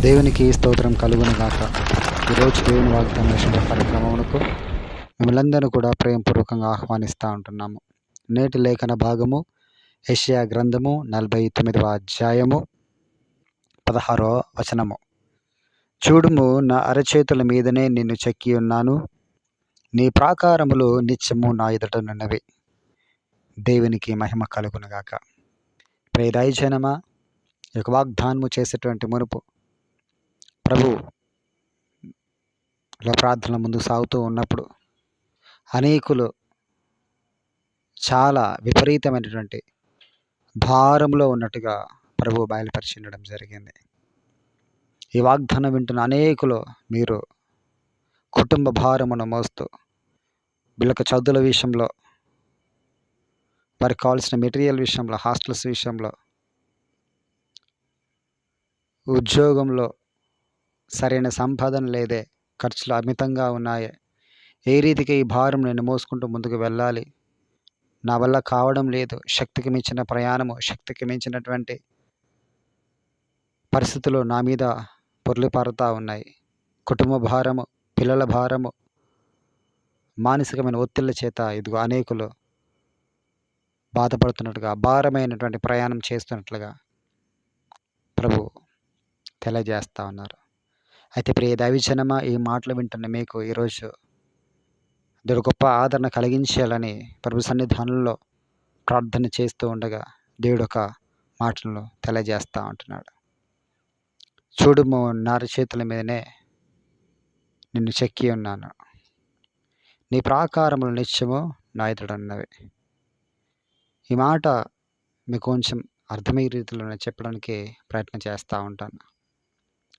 దేవునికి స్తోత్రం కలుగును గాక. ఈరోజు దేవుని వాగ్దానం చేసిన కార్యక్రమమునకు మిమ్మల్ందరూ కూడా ప్రేమపూర్వకంగా ఆహ్వానిస్తూ ఉంటున్నాము. నేటి లేఖన భాగము ఏషియా గ్రంథము నలభై తొమ్మిదవ అధ్యాయము పదహారవ వచనము. చూడుము నా అరచేతుల మీదనే నిన్ను చెక్కి ఉన్నాను. నీ ప్రాకారములు నిత్యము నా ఎదుటనున్నవి దేవునికి మహిమ కలుగునుగాక ప్రేదాయి జనమా యొక్క వాగ్దానము చేసేటువంటి మునుపు ప్రభు ప్రార్థన ముందు సాగుతూ ఉన్నప్పుడు అనేకులు చాలా విపరీతమైనటువంటి భారంలో ఉన్నట్టుగా ప్రభు బయలుపరిచిండడం జరిగింది. ఈ వాగ్దానం వింటున్న అనేకులు మీరు కుటుంబ భారమును మోస్తూ వీళ్ళకి చదువుల విషయంలో వారికి కావాల్సిన మెటీరియల్ విషయంలో హాస్టల్స్ విషయంలో ఉద్యోగంలో సరైన సంపాదన లేదే ఖర్చులు అమితంగా ఉన్నాయి. ఏ రీతికి ఈ భారం నేను మోసుకుంటూ ముందుకు వెళ్ళాలి? నా వల్ల కావడం లేదు. శక్తికి మించిన ప్రయాణము శక్తికి మించినటువంటి పరిస్థితులు నా మీద పొర్లిపారుతూ ఉన్నాయి. కుటుంబ భారము పిల్లల భారము మానసికమైన ఒత్తిళ్ళ చేత ఇదిగో అనేకులు బాధపడుతున్నట్టుగా భారమైనటువంటి ప్రయాణం చేస్తున్నట్లుగా ప్రభు తెలియజేస్తూ ఉన్నారు. అయితే ప్రియ దైవజనమ ఈ మాటలు వింటున్న మీకు ఈరోజు దేవుడు గొప్ప ఆదరణ కలిగించాలని ప్రభు సన్నిధానంలో ప్రార్థన చేస్తూ ఉండగా దేవుడు ఒక మాటలను తెలియజేస్తూ ఉంటున్నాడు. చూడుము నారి చేతుల మీదనే నిన్ను చెక్కి ఉన్నాను. నీ ప్రాకారములు నిత్యము నా ఎదుడన్నవి ఈ మాట మీకు కొంచెం అర్థమయ్యే రీతిలో నేను చెప్పడానికి ప్రయత్నం చేస్తూ ఉంటాను.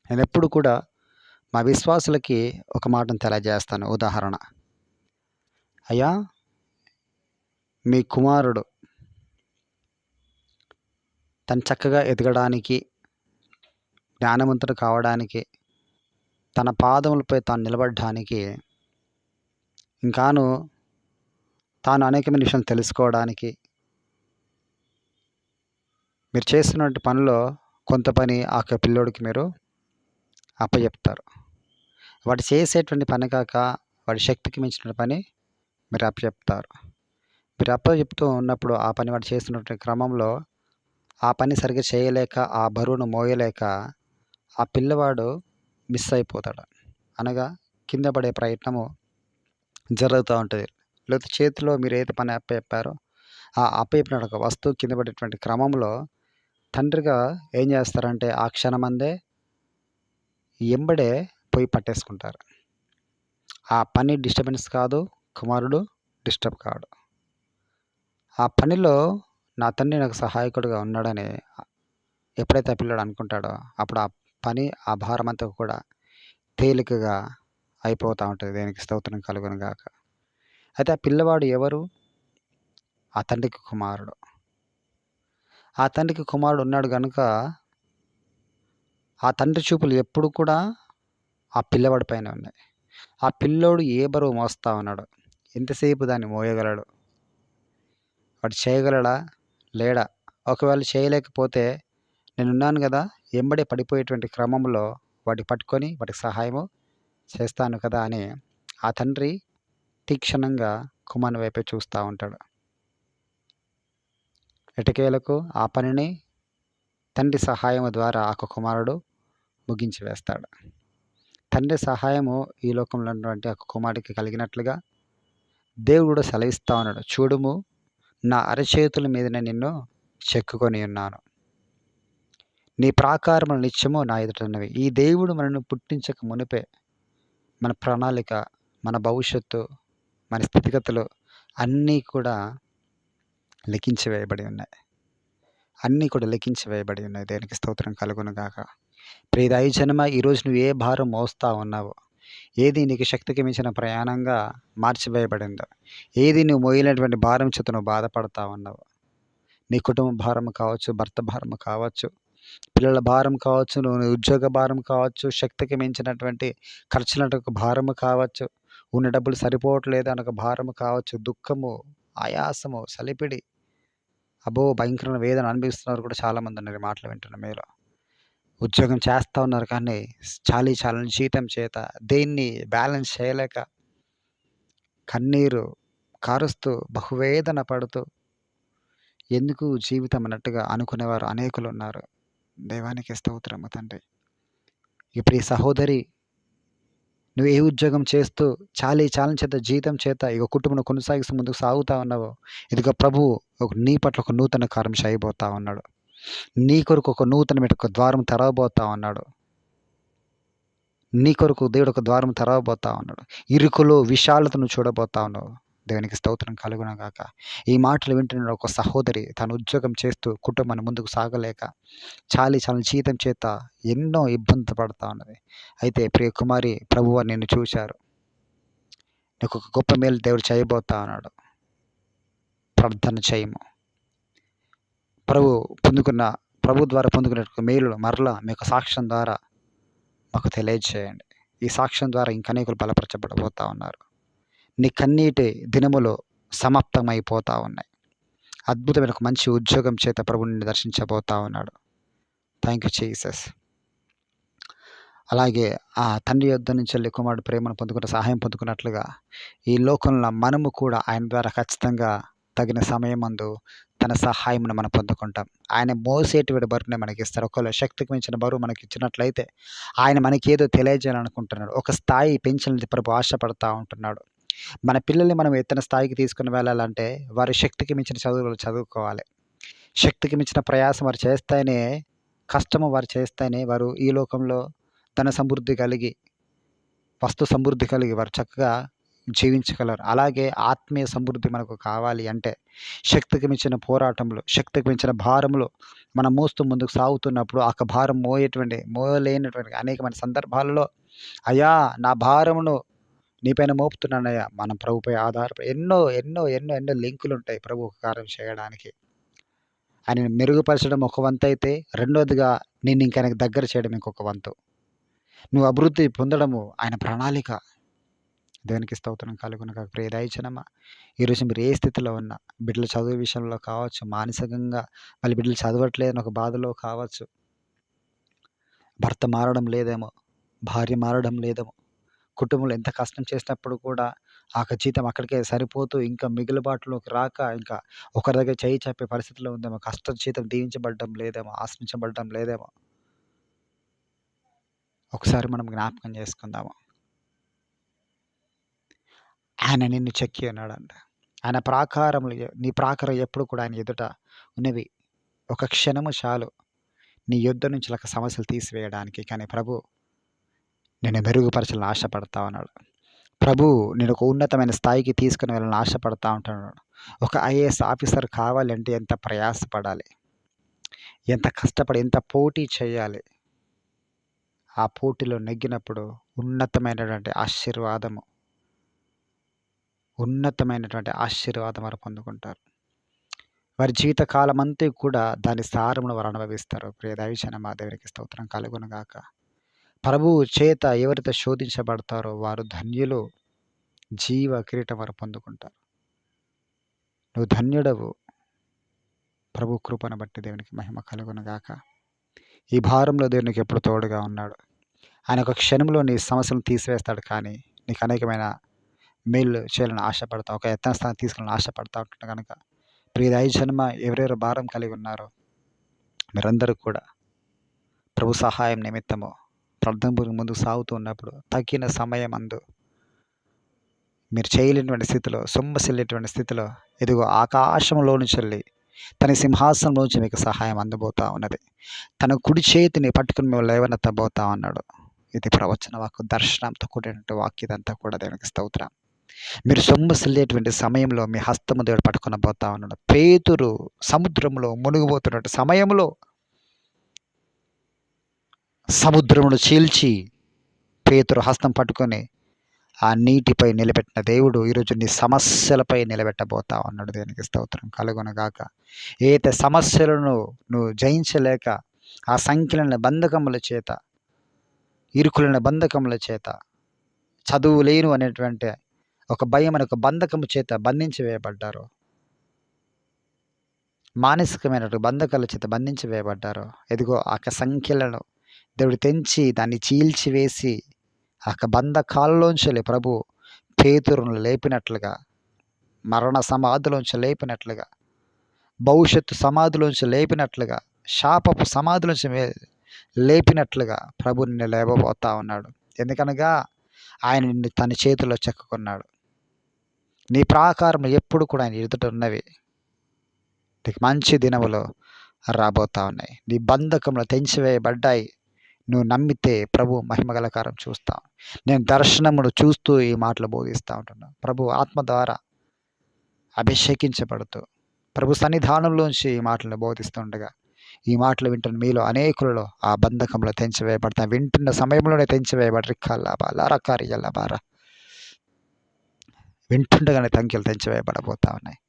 నేను ఎప్పుడు కూడా మా విశ్వాసులకి ఒక మాటను తెలియజేస్తాను. ఉదాహరణ. అయ్యా మీ కుమారుడు తను చక్కగా ఎదగడానికి జ్ఞానవంతుడు కావడానికి తన పాదములపై తాను నిలబడడానికి ఇంకాను తాను అనేకమైన విషయం తెలుసుకోవడానికి మీరు చేస్తున్నటువంటి పనిలో కొంత పని ఆ యొక్క పిల్లోడికి మీరు అప్పచెప్తారు వాడు చేసేటువంటి పని కాక వాడి శక్తికి మించిన పని మీరు అప్పచెప్తారు మీరు అప్పచెప్తూ ఉన్నప్పుడు ఆ పని వాడు చేస్తున్నటువంటి క్రమంలో ఆ పని సరిగ్గా చేయలేక ఆ బరువును మోయలేక ఆ పిల్లవాడు మిస్ అయిపోతాడు. అనగా కింద పడే ప్రయత్నము జరుగుతూ ఉంటుంది. లేకపోతే చేతిలో మీరు ఏది పని అప్పచెప్పారో ఆ అప్పచెప్పిన ఒక వస్తువు కింద పడేటువంటి క్రమంలో తండ్రిగా ఏం చేస్తారంటే ఆ క్షణమందే ఎంబడే పోయి పట్టేసుకుంటారు. ఆ పని డిస్టర్బెన్స్ కాదు కుమారుడు డిస్టర్బ్ కాడు. ఆ పనిలో నా తండ్రి నాకు సహాయకుడిగా ఉన్నాడని ఎప్పుడైతే ఆ పిల్లడు అనుకుంటాడో అప్పుడు ఆ పని ఆ భారం అంతా కూడా తేలికగా అయిపోతూ ఉంటుంది. దేనికి స్తోత్రం కలుగును గాక. అయితే ఆ పిల్లవాడు ఎవరు? ఆ తండ్రికి కుమారుడు. ఆ తండ్రికి కుమారుడు ఉన్నాడు కనుక ఆ తండ్రి చూపులు ఎప్పుడు కూడా ఆ పిల్లవాడి పైన ఉన్నాయి. ఆ పిల్లోడు ఏ బరువు మోస్తా ఉన్నాడు ఎంతసేపు దాన్ని మోయగలడు? వాడు చేయగలడా? లేడా? ఒకవేళ చేయలేకపోతే నేనున్నాను కదా ఎంబడే పడిపోయేటువంటి క్రమంలో వాటి పట్టుకొని వాటికి సహాయము చేస్తాను కదా అని ఆ తండ్రి తీక్షణంగా కుమారుని వైపే చూస్తూ ఉంటాడు. ఎటకేలకు ఆ పనిని తండ్రి సహాయం ద్వారా ఆ కుమారుడు ముగించి వేస్తాడు. తండ్రి సహాయము ఈ లోకంలో ఉన్నటువంటి ఒక కుమారుడికి కలిగినట్లుగా దేవుడు సెలవిస్తా ఉన్నాడు. చూడుము నా అరచేతుల మీదనే నిన్ను చెక్కుకొని ఉన్నాను. నీ ప్రాకారములు నిత్యము నా ఎదుటన్నవి ఈ దేవుడు మనను పుట్టించక మునిపే మన ప్రణాళిక మన భవిష్యత్తు మన స్థితిగతులు అన్నీ కూడా లిఖించి వేయబడి ఉన్నాయి. అన్నీ కూడా లిఖించి వేయబడి ఉన్నాయి. దేనికి స్తోత్రం కలుగును గాక. ప్రియదాయి జన్మ ఈరోజు నువ్వు ఏ భారం మోస్తా ఉన్నావో? ఏది నీకు శక్తికి మించిన ప్రయాణంగా మార్చివేయబడిందో? ఏది నువ్వు మోయలేటువంటి భారం చేత నువ్వు బాధపడతా ఉన్నావు? నీ కుటుంబ భారం కావచ్చు భర్త భారం కావచ్చు పిల్లల భారం కావచ్చు నువ్వు ఉద్యోగ భారం కావచ్చు శక్తికి మించినటువంటి ఖర్చులకు భారము కావచ్చు ఉన్న డబ్బులు సరిపోవట్లేదు అనొక భారము కావచ్చు దుఃఖము ఆయాసము సలిపిడి. అబో భయంకరమైన వేదన అనుభవిస్తున్నారు కూడా చాలామంది ఉన్నారు మాటలు వింటున్న మీలో. ఉద్యోగం చేస్తూ ఉన్నారు కానీ చాలీ చాలని జీతం చేత దేన్ని బ్యాలెన్స్ చేయలేక కన్నీరు కారుస్తూ బహువేదన పడుతూ ఎందుకు జీవితం అన్నట్టుగా అనుకునేవారు అనేకులు ఉన్నారు దైవానికి స్తోత్రము తండ్రి. ఇప్పుడు ఈ సహోదరి నువ్వు ఏ ఉద్యోగం చేస్తూ చాలీ చాలని చేత జీతం చేత ఇక కుటుంబం కొనసాగిస్తూ ముందుకు సాగుతా ఉన్నావో ఇదిగో ప్రభు ఒక నీ పట్ల ఒక నూతన కార్యం చేయబోతా ఉన్నాడు. నీ కొరకు ఒక నూతన ఒక ద్వారం తెరవబోతా ఉన్నాడు. నీ కొరకు దేవుడు ఒక ద్వారం తెరవబోతా ఉన్నాడు. ఇరుకులో విశాలతను చూడబోతా ఉన్నావు. దేవునికి స్తోత్రం కలుగునగాక. ఈ మాటలు వింటున్న ఒక సహోదరి తన ఉద్యోగం చేస్తూ కుటుంబాన్ని ముందుకు సాగలేక చాలి చాలా జీతం చేత ఎన్నో ఇబ్బంది పడతా ఉన్నది. అయితే ప్రియ కుమారి ప్రభువు నిన్ను చూశారు. నీకు ఒక గొప్ప మేలు దేవుడు చేయబోతా ఉన్నాడు. ప్రార్థన చేయము. ప్రభు పొందుకున్న ప్రభు ద్వారా పొందుకున్న మేలు మరలా మీకు సాక్ష్యం ద్వారా మాకు తెలియజేయండి. ఈ సాక్ష్యం ద్వారా ఇంకనేకులు బలపరచబడబోతా ఉన్నారు. నీ కన్నీటి దినములు సమాప్తమైపోతూ ఉన్నాయి. అద్భుతమైన ఒక మంచి ఉద్యోగం చేత ప్రభుని దర్శించబోతా ఉన్నాడు. థ్యాంక్ యూ జీసస్ అలాగే ఆ తండ్రి యొద్ద నుంచి వెళ్ళి కుమారుడు ప్రేమను పొందుకున్న సహాయం పొందుకున్నట్లుగా ఈ లోకంలో మనము కూడా ఆయన ద్వారా ఖచ్చితంగా తగిన సమయం అందు తన సహాయమును మనం పొందుకుంటాం. ఆయన మోసేటువంటి బరువుని మనకి ఇస్తారు ఒకవేళ శక్తికి మించిన బరువు మనకి ఇచ్చినట్లయితే ఆయన మనకి ఏదో తెలియజేయాలనుకుంటున్నాడు. ఒక స్థాయి పెంచాలని ప్రభు ఆశపడతా ఉంటున్నాడు. మన పిల్లల్ని మనం ఎత్తన స్థాయికి తీసుకుని వెళ్ళాలంటే వారి శక్తికి మించిన చదువులు చదువుకోవాలి. శక్తికి మించిన ప్రయాసం వారు చేస్తేనే కష్టము వారు చేస్తేనే వారు ఈ లోకంలో ధన సమృద్ధి కలిగి వస్తు సమృద్ధి కలిగి వారు చక్కగా జీవించగలరు. అలాగే ఆత్మీయ సమృద్ధి మనకు కావాలి అంటే శక్తికి మించిన పోరాటంలో శక్తికి మించిన భారములు మనం మోస్తూ ముందుకు సాగుతున్నప్పుడు ఆ భారం మోయేటువంటి మోయలేనటువంటి అనేకమైన సందర్భాలలో అయ్యా నా భారమును నీపైన మోపుతున్నానయ్యా. మనం ప్రభుపై ఆధారపడి ఎన్నో ఎన్నో ఎన్నో ఎన్నో లింకులు ఉంటాయి ప్రభు ఒక కార్యం చేయడానికి. ఆయనను మెరుగుపరచడం ఒక వంతు అయితే రెండోదిగా నేను ఇంకా ఆయనకు దగ్గర చేయడం ఇంకొక వంతు. నువ్వు అభివృద్ధి పొందడము ఆయన ప్రణాళిక. దేవునికి స్తోత్రం కలుగునక ప్రియ దయచనమ్మ ఈరోజు మీరు ఏ స్థితిలో ఉన్నా బిడ్డల చదువు విషయంలో కావచ్చు మానసికంగా మళ్ళీ బిడ్డలు చదవట్లేదని ఒక బాధలో కావచ్చు భర్త మారడం లేదేమో భార్య మారడం లేదేమో కుటుంబంలో ఎంత కష్టం చేసినప్పుడు కూడా ఆ జీతం అక్కడికే సరిపోతూ ఇంకా మిగులుబాటులోకి రాక ఇంకా ఒకరి దగ్గర చేయి చెప్పే పరిస్థితిలో ఉందేమో కష్టం జీతం దీవించబడడం లేదేమో ఆశ్రయించబడడం లేదేమో. ఒకసారి మనం జ్ఞాపకం చేసుకుందాము. ఆయన నిన్ను చెక్కి ఉన్నాడంట ఆయన ప్రాకారములు నీ ప్రాకారం ఎప్పుడు కూడా ఆయన ఎదుట ఉన్నవి. ఒక క్షణము చాలు. నీ యుద్ధ నుంచి ఒక సమస్యలు తీసివేయడానికి. కానీ ప్రభు నేను మెరుగుపరచాలని ఆశపడతా ఉన్నాడు. ప్రభు నేను ఒక ఉన్నతమైన స్థాయికి తీసుకుని వెళ్ళాలని ఆశపడతా ఉంటున్నాడు ఒక ఐఏఎస్ ఆఫీసర్ కావాలంటే ఎంత ప్రయాసపడాలి? ఎంత కష్టపడి ఎంత పోటీ చేయాలి? ఆ పోటీలో నెగ్గినప్పుడు ఉన్నతమైనటువంటి ఆశీర్వాదము ఉన్నతమైనటువంటి ఆశీర్వాదం వారు పొందుకుంటారు. వారి జీవితకాలమంతా కూడా దాని సారమును వారు అనుభవిస్తారు. ప్రియ దైవచన మా దేవునికి స్తోత్రం కలుగునుగాక. ప్రభువు చేత ఎవరైతే శోధించబడతారో వారు ధన్యులు జీవ కిరీటం వారు పొందుకుంటారు. నువ్వు ధన్యుడవు. ప్రభు కృపను బట్టి దేవునికి మహిమ కలుగునుగాక. ఈ భారంలో దేవునికి ఎప్పుడు తోడుగా ఉన్నాడు. ఆయన ఒక క్షణంలో నీ సమస్యను తీసివేస్తాడు కానీ నీకు అనేకమైన మేలు చేయాలని ఆశపడతా ఒక ఎత్తన స్థానం తీసుకెళ్ళని ఆశపడతా ఉంటున్నా కనుక ప్రియ ఐదు జన్మ ఎవరెవరు భారం కలిగి ఉన్నారో మీరందరూ కూడా ప్రభు సహాయం నిమిత్తము ప్రార్థన ముందు సాగుతూ ఉన్నప్పుడు తగిన సమయం అందు మీరు చేయలేనటువంటి స్థితిలో సొమ్మసిల్లేటువంటి స్థితిలో ఇదిగో ఆకాశంలో నుంచి వెళ్ళి తన సింహాసనంలోంచి మీకు సహాయం అందబోతా ఉన్నది. తన కుడి చేతిని పట్టుకుని మేము లేవనెత్తబోతా ఉన్నాడు. ఇది ప్రవచన వాక్కు దర్శనంతో కూడినటువంటి వాక్యదంతా కూడా దేవునికి స్తోత్రం. మీరు సొమ్మసిల్లేటువంటి సమయంలో మీ హస్తము దేవుడు పట్టుకుని పోతా ఉన్నాడు. పేతురు సముద్రంలో మునిగిపోతున్నటువంటి సమయంలో సముద్రమును చీల్చి పేతురు హస్తం పట్టుకొని ఆ నీటిపై నిలబెట్టిన దేవుడు ఈరోజు నీ సమస్యలపై నిలబెట్టబోతా ఉన్నాడు. దేనికి స్తోత్రం కలుగునగాక. ఏతే సమస్యలను నువ్వు జయించలేక ఆ సంఖ్యలను బంధకముల చేత ఇరుకులైన బంధకముల చేత చదువు లేను అనేటువంటి ఒక భయం అనే ఒక బంధకము చేత బంధించి వేయబడ్డారు? మానసికమైనటువంటి బంధకాల చేత బంధించి వేయబడ్డారు? ఎదిగో ఆ సంఖ్యలను దేవుడు తెంచి దాన్ని చీల్చివేసి ఆ యొక్క బంధకాలలోంచి ప్రభు పేతురును లేపినట్లుగా మరణ సమాధిలోంచి లేపినట్లుగా భవిష్యత్తు సమాధిలోంచి లేపినట్లుగా శాపపు సమాధిలోంచి లేపినట్లుగా ప్రభు నిన్ను లేవబోతా ఉన్నాడు. ఎందుకనగా ఆయన నిన్ను తన చేతిలో చెక్కుకున్నాడు. నీ ప్రాకారం ఎప్పుడు కూడా ఆయన ఎదుట ఉన్నవి. నీకు మంచి దినములు రాబోతా ఉన్నాయి. నీ బంధకంలో తెంచివేయబడ్డాయి. నువ్వు నమ్మితే ప్రభు మహిమగలకారం చూస్తావు నేను దర్శనమును చూస్తూ ఈ మాటలు బోధిస్తూ ఉంటున్నాను ప్రభు ఆత్మ ద్వారా అభిషేకించబడుతూ ప్రభు సన్నిధానంలోంచి ఈ మాటలను బోధిస్తుండగా ఈ మాటలు వింటున్న మీలో అనేకులలో ఆ బంధకంలో తెంచివేయబడతాయి. వింటున్న సమయంలోనే తెంచివేయబడి రిక్కల్లాబా లారకారి ఎల్లబారా. వింటుండగానే తంకెలు తెంచివేయబడబోతా ఉన్నాయి.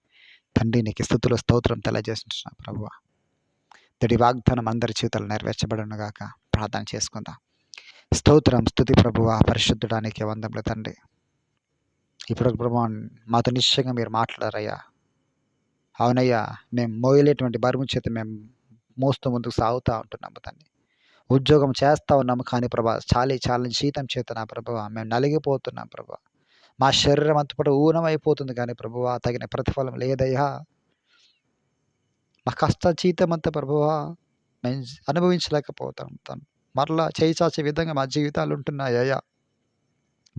తండ్రి నీకు స్థుతులు స్తోత్రం తెలియజేస్తున్నా ప్రభు దడి వాగ్దానం అందరి జీవితాలు నెరవేర్చబడనుగాక ప్రార్థన చేసుకుందాం. స్తోత్రం స్థుతి ప్రభువ పరిశుద్ధడానికి వందములు తండ్రి. ఇప్పుడు ప్రభు మాతో నిశ్చయంగా మీరు మాట్లాడారయ్యా. అవునయ్యా మేము మోయలేటువంటి బరువు చేత మేము మోస్తూ ముందుకు సాగుతూ ఉంటున్నాము తండ్రి. ఉద్యోగం చేస్తూ ఉన్నాము కానీ ప్రభా చాలీ చాలని శీతం చేత నా ప్రభావ మేము నలిగిపోతున్నాం ప్రభా మా శరీరం అంతపట ఊనమైపోతుంది కానీ ప్రభువ తగిన ప్రతిఫలం లేదయ్యా. మా కష్ట జీతం అంతా ప్రభువా మేము అనుభవించలేకపోతాం. తను మరలా చేయి చాచే విధంగా మా జీవితాలు ఉంటున్నాయ్యా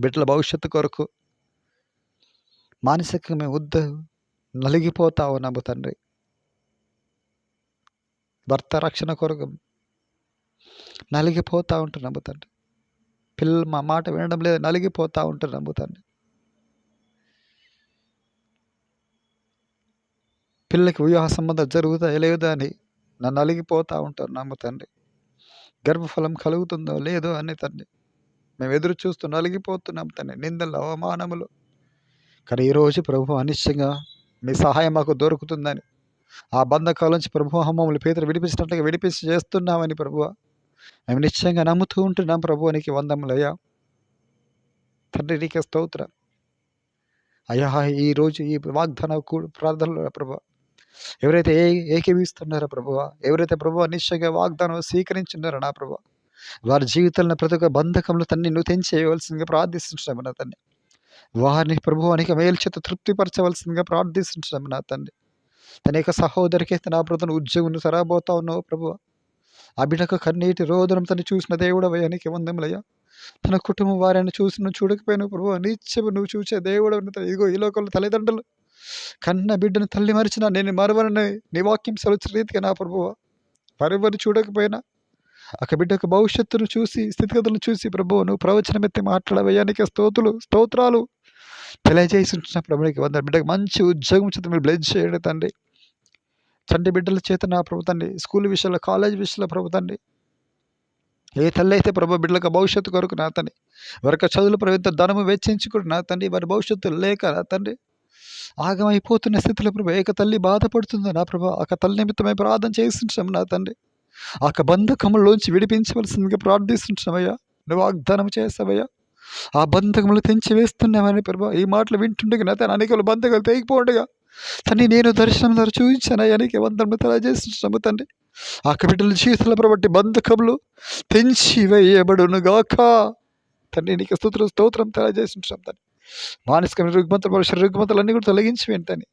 బిడ్డల భవిష్యత్తు కొరకు మానసికంగా మేము ఉద్ద నలిగిపోతా ఉన్నాము తండ్రి. భర్త రక్షణ కొరకు నలిగిపోతూ ఉంటున్నాము తండ్రి. పిల్లలు మా మాట వినడం లేదు నలిగిపోతూ ఉంటున్నాము తండ్రి. పిల్లలకి వివాహ సంబంధాలు జరుగుతాయో లేదో అని నన్ను అలిగిపోతూ ఉంటున్నాము తండ్రి. గర్భఫలం కలుగుతుందో లేదో అని తండ్రి. మేము ఎదురు చూస్తూ అలిగిపోతున్నాం తండ్రి. నిందలు అవమానములు. కానీ ఈరోజు ప్రభు అనిశ్చయంగా మీ సహాయం మాకు దొరుకుతుందని. ఆ బంధకాల నుంచి ప్రభు మమ్మల్ని పేదలు విడిపించినట్లుగా విడిపించి చేస్తున్నామని ప్రభు. మేము నిశ్చయంగా నమ్ముతూ ఉంటున్నాం ప్రభు నీకు వందములయ్యా. తండ్రి నీకే స్తోత్రం. అయ్యా ఈరోజు ఈ వాగ్దాన కూడు ప్రార్థనలు ప్రభు. ఎవరైతే ఏ ఏకీవిస్తున్నారో ప్రభువ ఎవరైతే ప్రభు నిశ్చయంగా వాగ్దానం స్వీకరించున్నారో నా ప్రభు వారి జీవితంలో ప్రతి ఒక్క బంధకంలో తన్ని నువ్వు తెంచేయవలసిందిగా ప్రార్థిస్తున్నాము నా తండ్రి వారిని ప్రభు అనేక మేలు చేత తృప్తిపరచవలసిందిగా ప్రార్థిస్తున్నాము నా తండ్రి తన యొక్క సహోదరికి నా ప్రభుత్వం ఉద్యోగం సరాబోతా ఉన్నావు ప్రభు ఆ బిడ్డకు కన్నీటి రోదనం తను చూసిన దేవుడు అయ్యానికి వందములయ్యా తన కుటుంబం వారిని చూసి నువ్వు చూడకపోయినావు ప్రభు నిత్యము నువ్వు చూసే దేవుడు ఇదిగో ఈ లోకంలో తల్లిదండ్రులు కన్న బిడ్డను తల్లి మరిచిన నేను మరవరని నీ వాక్యం సెలవు రీతిగా నా ప్రభువ. మరెవరు చూడకపోయినా ఒక బిడ్డకు భవిష్యత్తును చూసి స్థితిగతులను చూసి ప్రభు నువ్వు ప్రవచనమెత్తి మాట్లాడవయ్యానికి స్తోతులు స్తోత్రాలు తెలియజేసిన ఉంటున్న ప్రభునికి వంద బిడ్డకు మంచి ఉద్యోగం చేత మీరు బ్లెజ్ చేయండి తండ్రి. తండ్రి బిడ్డల చేత నా ప్రభు తండ్రి స్కూల్ విషయంలో కాలేజ్ విషయంలో ప్రభు తండ్రి. ఏ తల్లి అయితే ప్రభు బిడ్డలకు భవిష్యత్తు కొరకు నా తండ్రి వారికి చదువులు ప్రభుత్వ ధనము వెచ్చించుకుని నా తండ్రి వారి భవిష్యత్తు లేక నా తండ్రి. ఆగమైపోతున్న స్థితిలో ప్రభు ఏక తల్లి బాధపడుతుందో నా ప్రభు ఒక తల్లి నిమిత్తమై ప్రార్థన చేస్తుంటాం నా తండ్రి. ఆ బంధకములోంచి విడిపించవలసిందిగా ప్రార్థిస్తుంటున్నామయ్యా. నువ్వు వాగ్దానం చేస్తావయ్యా. ఆ బంధకములు తెంచి వేస్తున్నామని ప్రభు ఈ మాటలు వింటుండగా నా తన అనేకలు బంధకాలు తెగిపోండగా. తండ్రి నేను దర్శనం ద్వారా చూపించానయ్యా నీకు వందరము తెలియజేస్తున్నాము తండ్రి. ఆ బిడ్డల జీవితంలో ప్రభట్టి బంధకములు తెంచి వేయబడును గాక తండ్రి నీకు స్తోత్రం స్తోత్రం తెలియజేస్తుంటాం తండ్రి. మానసికమైన రుగ్మతలు పరిసర రుగ్మతలు అన్నీ కూడా తొలగించి వెంటనే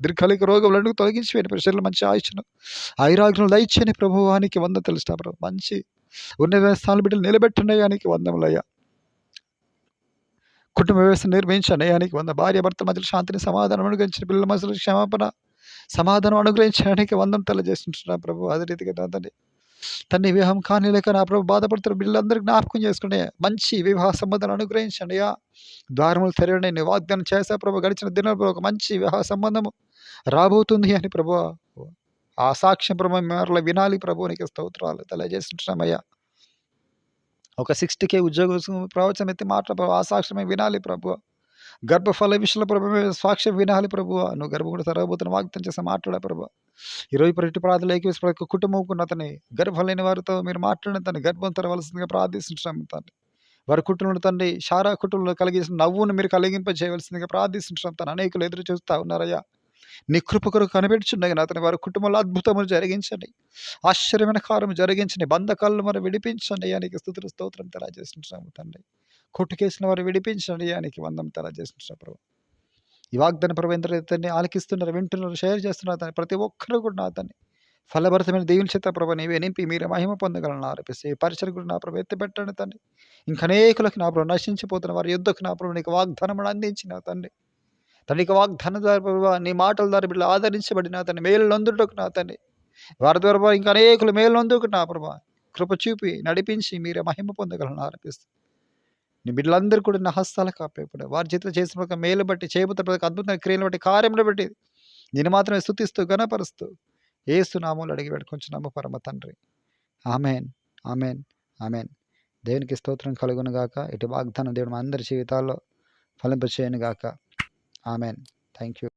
దీర్ఘకాలిక రోగములన్నీ తొలగించి వెంటనే పరిసరలో మంచి ఆయుష్ను ఐరాగ్యం దయచేని ప్రభువానికి వంద తెలుస్తా ప్రభు. మంచి ఉన్న వ్యవస్థల బిడ్డలు నిలబెట్టున్నాయానికి వందములయ్యా కుటుంబ వ్యవస్థ నిర్మించనయానికి వంద. భార్య భర్త మధ్యలో శాంతిని సమాధానం అనుగ్రహించిన పిల్లల మధ్యలో క్షమాపణ సమాధానం అనుగ్రహించడానికి వందం తెలియజేస్తుంటున్నా ప్రభు. అదే రీతిగా తండ్రి తండ్రి వివాహం కానీ లేక నా ప్రభు బాధపడుతున్న బిడ్డలందరికీ జ్ఞాపకం చేసుకునే మంచి వివాహ సంబంధాన్ని అనుగ్రహించండి అయ్యా. ద్వారములు తెరవండి నేను వాగ్దానం ప్రభు గడిచిన దినాలు ఒక మంచి వివాహ సంబంధము రాబోతుంది అని ప్రభు. ఆ సాక్ష్యం ప్రభు మేరలో వినాలి ప్రభు నీకు స్తోత్రాలు తెలియజేస్తున్నామయ్యా ఒక సిక్స్టీ కే ఉద్యోగం ప్రవచనం ఎత్తి మాట్లాడ ఆ సాక్ష్యమే వినాలి ప్రభు. గర్భఫల విషయంలో ప్రభు సాక్ష్యం వినాలి ప్రభు. నువ్వు గర్భం సర్వభూతను వాగ్దం చేసి మాట్లాడా ప్రభు. ఈరోజు ప్రతి ప్రార్థనలు ఏకేసి ప్రతి కుటుంబంకున్న అతని గర్భలేని వారితో మీరు మాట్లాడిన తన గర్భం తెరవలసిందిగా ప్రార్థించడం తండ్రి. వారి కుటుంబంలో తండ్రి శారా కుటుంబంలో కలిగేసిన నవ్వును మీరు కలిగింపజేయవలసిందిగా ప్రార్థించడం తను అనేకులు ఎదురు చూస్తూ ఉన్నారయ్యా. నీ కృప కొరకు అతని వారి కుటుంబంలో అద్భుతములు జరిగించండి. ఆశ్చర్యమైన కార్యము జరిగించండి. బంధకాలను మనం విడిపించండి అయ్యానికి స్థుతులు స్తోత్రం తెలియజేస్తున్నాము తండ్రి. కొట్టుకేసిన వారు విడిపించండి అయ్యానికి వందం తెలియజేస్తున్నాం ప్రభు. ఈ వాగ్దాన ప్రభు ఎంతైతే ఆలకిస్తున్నారు వింటున్నారు షేర్ చేస్తున్నారు. అతన్ని ప్రతి ఒక్కరు కూడా నా అతన్ని ఫలభరితమైన దేవుని చేత ప్రభు నీవే నింపి మీరు మహిమ పొందగలను ఆరోపిస్తే ఈ పరిచయం కూడా నా ప్రభు ఎత్తిపెట్టండి తండ్రి. ఇంకా అనేకులకు నా ప్రభు నశించిపోతున్న వారి యుద్ధకు నా ప్రభు నీకు వాగ్దానం అందించిన తండ్రి. తండ్రికి వాగ్దానం ద్వారా ప్రభు నీ మాటల ద్వారా బిడ్డలు ఆదరించబడిన అతన్ని మేలు నందుటకు నా తండ్రి. వారి ద్వారా ఇంకా అనేకులు మేలు నొందుకు నా ప్రభు. కృప చూపి నడిపించి మీరే మహిమ పొందగలను ఆరోపిస్తూ నీ బిడ్డలందరూ కూడా నా హస్తాలు కాపేపడు వారి చేతిలో చేసిన ఒక మేలు బట్టి చేయబోతున్న ప్రతి అద్భుతమైన క్రియలు బట్టి కార్యములు బట్టి నేను మాత్రమే స్థుతిస్తూ గణపరుస్తూ ఏసునామూలు అడిగి పెట్టుకుంటున్నాము పరమ తండ్రి. ఆమెన్. ఆమెన్. ఆమెన్. దేవునికి స్తోత్రం కలుగును గాక. ఇటు వాగ్దానం దేవుడు మా అందరి జీవితాల్లో ఫలింపచేయను గాక. ఆమెన్. Thank you